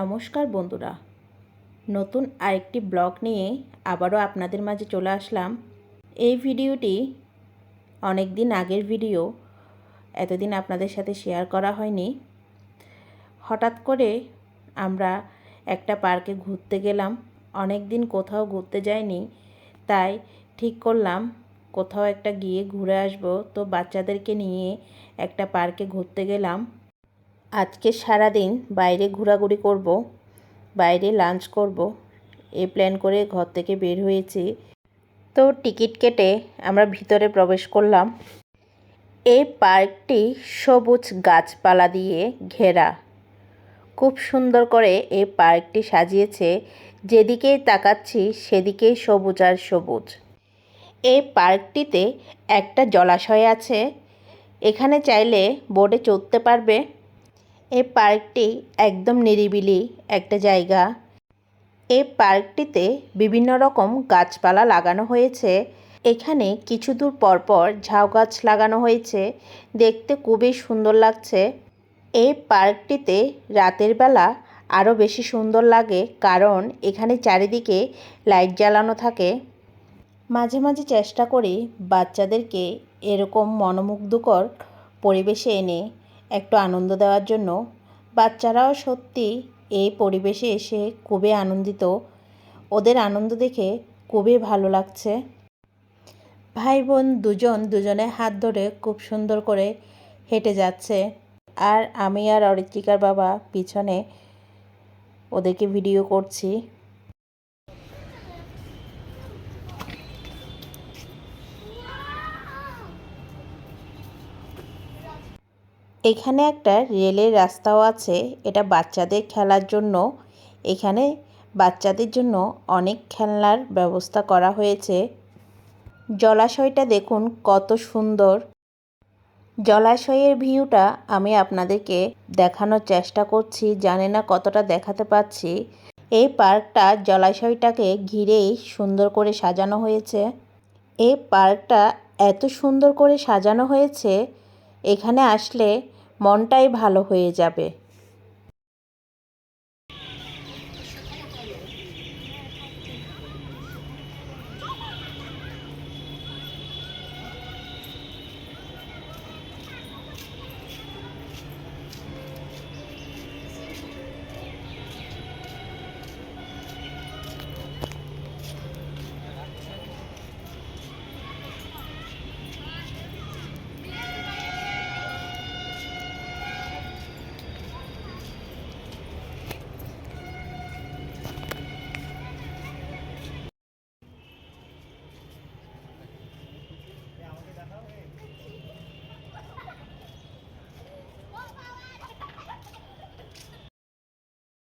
নমস্কার বন্ধুরা। নতুন আরেকটি ব্লগ নিয়ে আবারও আপনাদের মাঝে চলে আসলাম। এই ভিডিওটি অনেক দিন আগের ভিডিও, এতদিন আপনাদের সাথে শেয়ার করা হয়নি। হঠাৎ করে আমরা একটা পার্কে ঘুরতে গেলাম। অনেক দিন কোথাও ঘুরতে যাইনি, তাই ঠিক করলাম কোথাও একটা গিয়ে ঘুরে আসব। তো বাচ্চাদেরকে নিয়ে একটা পার্কে ঘুরতে গেলাম। আজকে সারাদিন বাইরে ঘোরাঘুরি করব, বাইরে লাঞ্চ করব। এই প্ল্যান করে ঘর থেকে বের হয়েছি। তো টিকিট কেটে আমরা ভিতরে প্রবেশ করলাম। এই পার্কটি সবুজ গাছপালা দিয়ে ঘেরা। খুব সুন্দর করে এই পার্কটি সাজিয়েছে। যেদিকেই তাকাচ্ছি সেদিকেই সবুজ আর সবুজ। এই পার্কটিতে একটা জলাশয় আছে। এখানে চাইলে বোটে চড়তে পারবে। এই পার্কটি একদম নিরিবিলি একটা জায়গা। এই পার্কটিতে বিভিন্ন রকম গাছপালা লাগানো হয়েছে। এখানে কিছু দূর পরপর ঝাউ গাছ লাগানো হয়েছে। দেখতে খুবই সুন্দর লাগছে। এই পার্কটিতে রাতের বেলা আরও বেশি সুন্দর লাগে কারণ এখানে চারিদিকে লাইট জ্বালানো থাকে। মাঝে মাঝে চেষ্টা করি বাচ্চাদেরকে এরকম মনোমুগ্ধকর পরিবেশে এনে একটু আনন্দ দেওয়ার জন্য বাচ্চারাও সত্যি এই পরিবেশে এসে খুবই আনন্দিত। ওদের আনন্দ দেখে খুবই ভালো লাগছে। ভাই বোন দুজন দুজনে হাত ধরে খুব সুন্দর করে হেঁটে যাচ্ছে। আর আমি আর অরিত্রিকার বাবা পিছনে ওদেরকে ভিডিও করছি। এখানে একটা রেলের রাস্তাও আছে। এটা বাচ্চাদের খেলার জন্য। এখানে বাচ্চাদের জন্য অনেক খেলনার ব্যবস্থা করা হয়েছে। জলাশয়টা দেখুন কত সুন্দর। জলাশয়ের ভিউটা আমি আপনাদেরকে দেখানোর চেষ্টা করছি। জানি না কতটা দেখাতে পাচ্ছি। এই পার্কটা জলাশয়টাকে ঘিরেই সুন্দর করে সাজানো হয়েছে। এই পার্কটা এত সুন্দর করে সাজানো হয়েছে। এখানে আসলে মনটাই ভালো হয়ে যাবে।